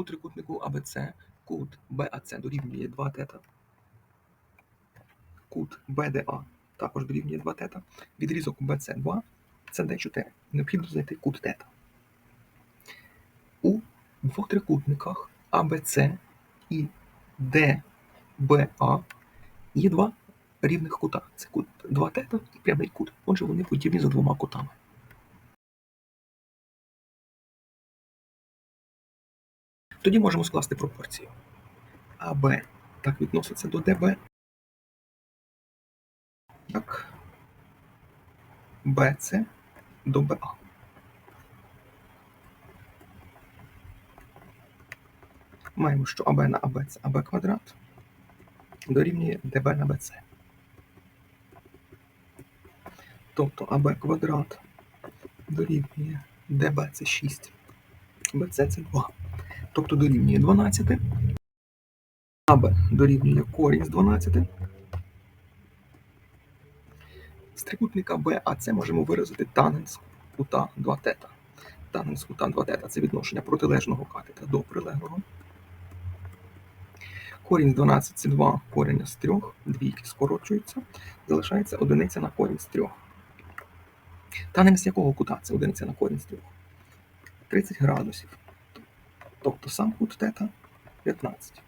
У трикутнику АБЦ кут БАЦ дорівнює 2 тета. Кут БДА також дорівнює 2 тета. Відрізок БЦ2 це Д4. Необхідно знайти кут тета. У двох трикутниках АБЦ і ДБА є два рівних кута. Це кут 2 тета і прямий кут. Отже, вони подібні за двома кутами. Тоді можемо скласти пропорцію. АБ так відноситься до ДБ. Так. БЦ до БА. Маємо, що АБ на АБ це АБ квадрат дорівнює ДБ на БЦ. Тобто АБ квадрат дорівнює ДБ це 6, БЦ це 2. Тобто дорівнює 12. АБ дорівнює корінь з 12. З трикутника БАЦ можемо виразити тангенс кута 2 тета. Тангенс кута 2 тета це відношення протилежного катета до прилеглого. Корінь з 12 це 2 кореня з 3, двійки скорочуються, залишається одиниця на корінь з 3. Тангенс якого кута? Це одиниця на корінь з 3. 30 градусів. Тобто сам кут тета 15.